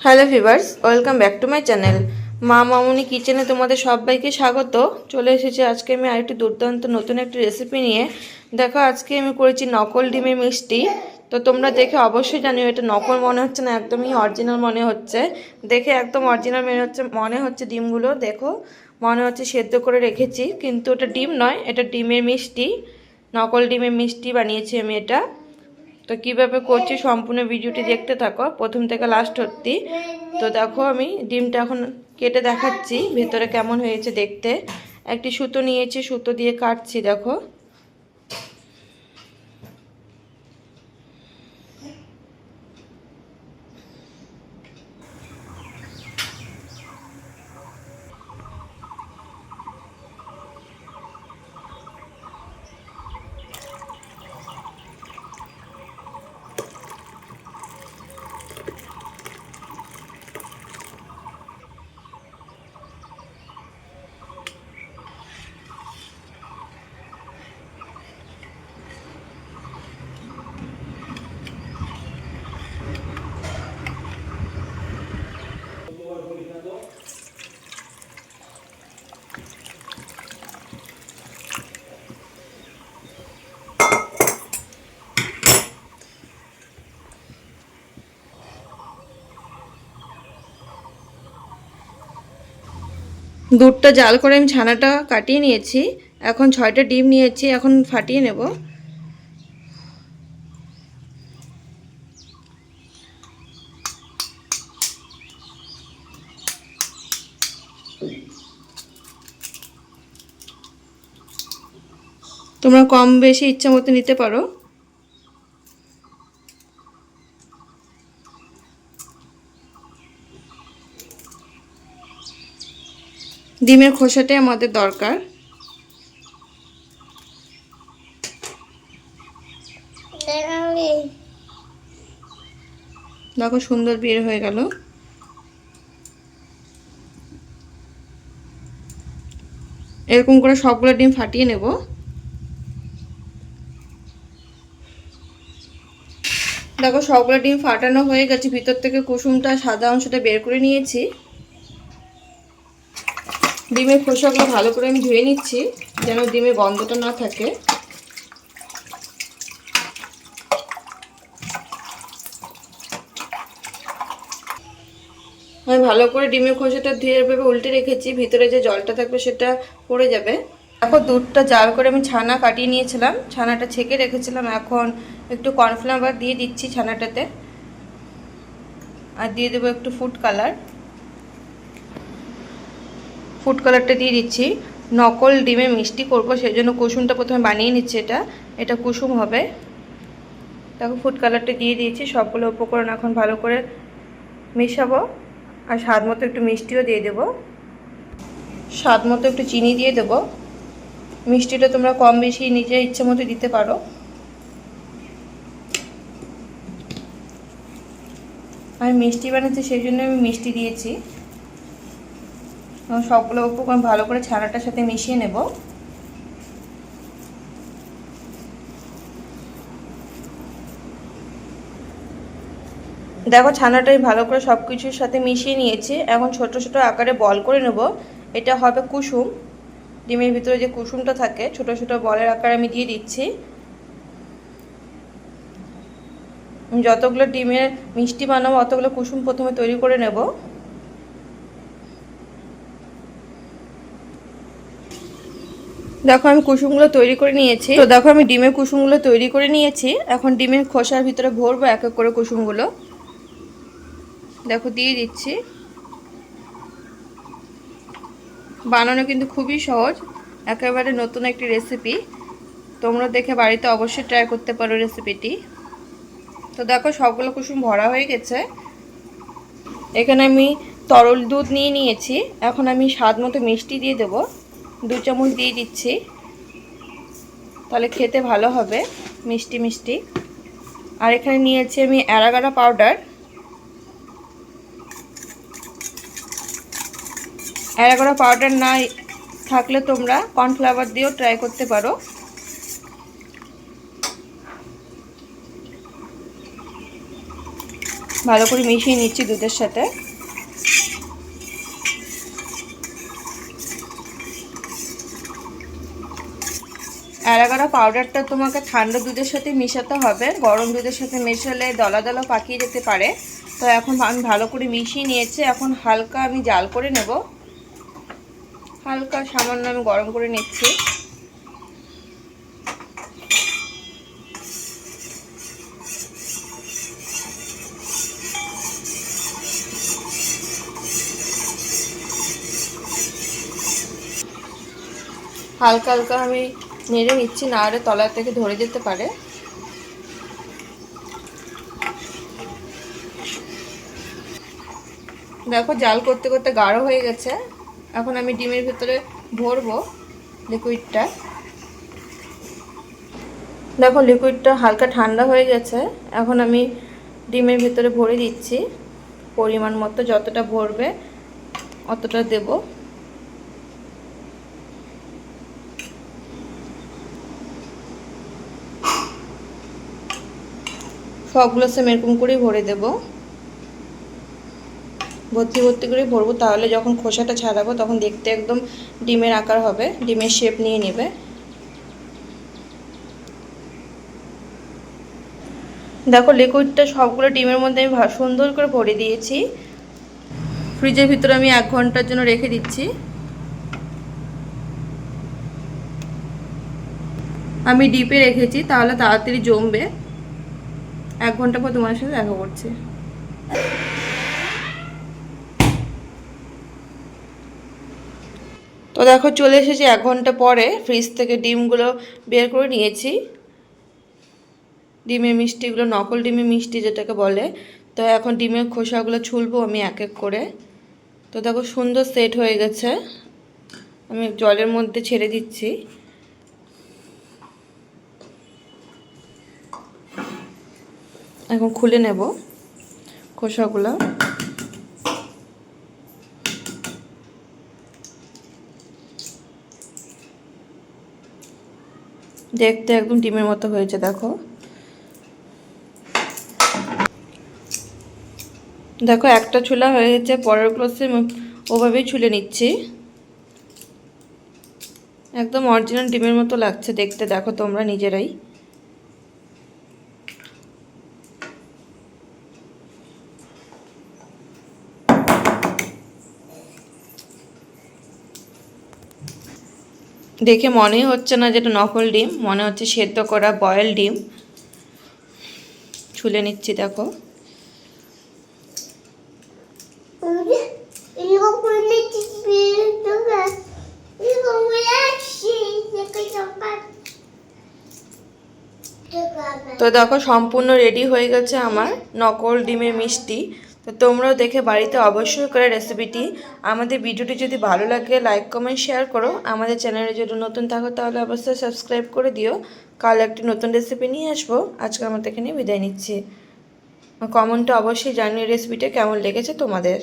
Hello viewers welcome back to my channel. মা মামুনি কিচেনে তোমাদের সবাইকে স্বাগত। চলে এসেছি আজকে আমি আরেকটি দুর্দান্ত নতুন একটি রেসিপি নিয়ে। দেখো, আজকে আমি করেছি নকল ডিমের মিষ্টি। তো তোমরা দেখে অবশ্যই জানিও, এটা নকল মনে হচ্ছে না, একদমই অরিজিনাল মনে হচ্ছে। দেখে একদম অরিজিনাল মনে হচ্ছে মনে হচ্ছে ডিমগুলো। দেখো, মনে হচ্ছে সেদ্ধ করে রেখেছি, কিন্তু এটা ডিম নয়, এটা ডিমের মিষ্টি। নকল ডিমের মিষ্টি বানিয়েছি আমি এটা। তো কীভাবে করছি সম্পূর্ণ ভিডিওটি দেখতে থাকো। প্রথম থেকে লাস্ট অব্দি তো দেখো আমি ডিমটা এখন কেটে দেখাচ্ছি, ভেতরে কেমন হয়েছে দেখতে। একটি সুতো নিয়েছি, সুতো দিয়ে কাটছি, দেখো। দুধটা জাল করে আমি ছানাটা কাটিয়ে নিয়েছি। এখন ছয়টা ডিম নিয়েছি, এখন ফাটিয়ে নেব। তোমরা কম বেশি ইচ্ছা মতো নিতে পারো। ডিমের খোসাটাই আমাদের দরকার। দেখো সুন্দর বের হয়ে গেল। এরকম করে সবগুলো ডিম ফাটিয়ে নেব। দেখো সবগুলো ডিম ফাটানো হয়ে গেছে। ভিতর থেকে কুসুমটা সাদা অংশটা বের করে নিয়েছি। ডিমের খোসাগুলো ভালো করে আমি ধুয়ে নিচ্ছি, যেন ডিমের গন্ধটা না থাকে। আমি ভালো করে ডিমের খোসাটা ধুয়ে এভাবে উল্টে রেখেছি, ভিতরে যে জলটা থাকবে সেটা পড়ে যাবে। এখন দুধটা জাল করে আমি ছানা কাটিয়ে নিয়েছিলাম, ছানাটা ছেঁকে রেখেছিলাম। এখন একটু কর্নফ্লাওয়ার দিয়ে দিচ্ছি ছানাটাতে। আর দিয়ে দেবো একটু ফুড কালার। ফুড কালারটা দিয়ে দিচ্ছি। নকল ডিমে মিষ্টি করব সেই জন্য কুসুমটা প্রথমে বানিয়ে নিচ্ছি এটা। এটা কুসুম হবে। দেখো ফুড কালারটা দিয়ে দিয়েছি, সবগুলো উপকরণ এখন ভালো করে মেশাবো। আর স্বাদ মতো একটু মিষ্টিও দিয়ে দেবো। স্বাদ মতো একটু চিনি দিয়ে দেবো। মিষ্টিটা তোমরা কম বেশি নিজের ইচ্ছে মতো দিতে পারো। আমি মিষ্টি বানাচ্ছি সেই জন্য আমি মিষ্টি দিয়েছি। সবগুলো উপকরণ ভালো করে ছানাটার সাথে মিশিয়ে নেব। দেখো, ছানাটাই ভালো করে সব কিছুর সাথে মিশিয়ে নিয়েছি। এখন ছোট ছোট আকারে বল করে নেব। এটা হবে কুসুম। ডিমের ভিতরে যে কুসুমটা থাকে, ছোট ছোট বলের আকারে আমি দিয়ে দিচ্ছি। যতগুলো ডিমের মিষ্টি বানাবো, অতগুলো কুসুম প্রথমে তৈরি করে নেব। দেখো আমি কুসুমগুলো তৈরি করে নিয়েছি। তো দেখো আমি ডিমের কুসুমগুলো তৈরি করে নিয়েছি। এখন ডিমের খোসার ভিতরে ভরবো এক এক করে কুসুমগুলো। দেখো, দিয়ে দিচ্ছি। বানানো কিন্তু খুবই সহজ। একেবারে নতুন একটি রেসিপি তোমরা দেখে বাড়িতে অবশ্যই ট্রাই করতে পারো রেসিপিটি তো দেখো, সবগুলো কুসুম ভরা হয়ে গেছে। এখানে আমি তরল দুধ নিয়ে নিয়েছি। এখন আমি স্বাদ মতো মিষ্টি দিয়ে দেবো। দু চামচ দিয়ে দিচ্ছি। তাহলে খেতে ভালো হবে, মিষ্টি মিষ্টি। আর এখানে নিয়েছি আমি অ্যারাগারা পাউডার। অ্যারাগোড়া পাউডার না থাকলে তোমরা কর্নফ্লাওয়ার দিয়েও ট্রাই করতে পারো। ভালো করে মিশিয়ে নিচ্ছি দুধের সাথে। অ্যারাগারা পাউডারটা তোমাকে ঠান্ডা দুধের সাথে মেশাতে হবে। গরম দুধের সাথে মেশালে দলা দলা পাকিয়ে যেতে পারে। তো এখন আমি ভালো করে মিশিয়ে নিয়েছি। এখন হালকা আমি জাল করে নেব। হালকা সামান্য আমি গরম করে নিচ্ছি। হালকা হালকা আমি নেড়ে নিচ্ছি, না হলে তলা থেকে ধরে যেতে পারে। দেখো জাল করতে করতে গাঢ় হয়ে গেছে। এখন আমি ডিমের ভেতরে ভরবো লিকুইডটা দেখো লিকুইডটা হালকা ঠান্ডা হয়ে গেছে। এখন আমি ডিমের ভেতরে ভরে দিচ্ছি। পরিমাণ মতো যতটা ভরবে অতটা দেবো। সবগুলো সেম এরকম করেই ভরে দেব। ভর্তি ভর্তি করে ভরবো, তাহলে যখন খোসাটা ছাড়াবো তখন দেখতে একদম ডিমের আকার হবে, ডিমের শেপ নিয়ে নেবে। দেখো লিকুইডটা সবগুলো ডিমের মধ্যে আমি সুন্দর করে ভরে দিয়েছি। ফ্রিজের ভিতরে আমি এক ঘণ্টার জন্য রেখে দিচ্ছি। আমি ডিপে রেখেছি, তাহলে তাড়াতাড়ি জমবে। এক ঘণ্টা পর তোমার সাথে দেখা করছি। তো দেখো, চলে এসেছি এক ঘণ্টা পরে। ফ্রিজ থেকে ডিমগুলো বের করে নিয়েছি। ডিমের মিষ্টিগুলো, নকল ডিমের মিষ্টি যেটাকে বলে। তো এখন ডিমের খোসাগুলো ছুলবো আমি এক এক করে। তো দেখো, সুন্দর সেট হয়ে গেছে। আমি জলের মধ্যে ছেড়ে দিচ্ছি। এখন খুলে নেব খোসাগুলো। দেখতে একদম ডিমের মতো হয়েছে, দেখো। দেখো, একটা ছুলা হয়ে গেছে পরের ক্লোসে ওভাবেই ছুলে নিচ্ছি। একদম অরিজিনাল ডিমের মতো লাগছে দেখতে, দেখো তোমরা নিজেরাই। দেখে মনেই হচ্ছে না যেটা নকল ডিম মনে হচ্ছে সেদ্ধ করা বয়েল ডিম। ছুলে নিচ্ছি দেখো। তো দেখো সম্পূর্ণ রেডি হয়ে গেছে আমার নকল ডিমের মিষ্টি। তো তোমরাও দেখে বাড়িতে অবশ্যই করে রেসিপিটি আমাদের ভিডিওটি যদি ভালো লাগে লাইক কমেন্ট শেয়ার করো। আমাদের চ্যানেলে যদি নতুন থাকো, তাহলে অবশ্যই সাবস্ক্রাইব করে দিও। কাল একটি নতুন রেসিপি নিয়ে আসব। আজকে আমার এখানে বিদায় নিচ্ছি। কমেন্টে অবশ্যই জানিয়ে রেসিপিটা কেমন লেগেছে তোমাদের।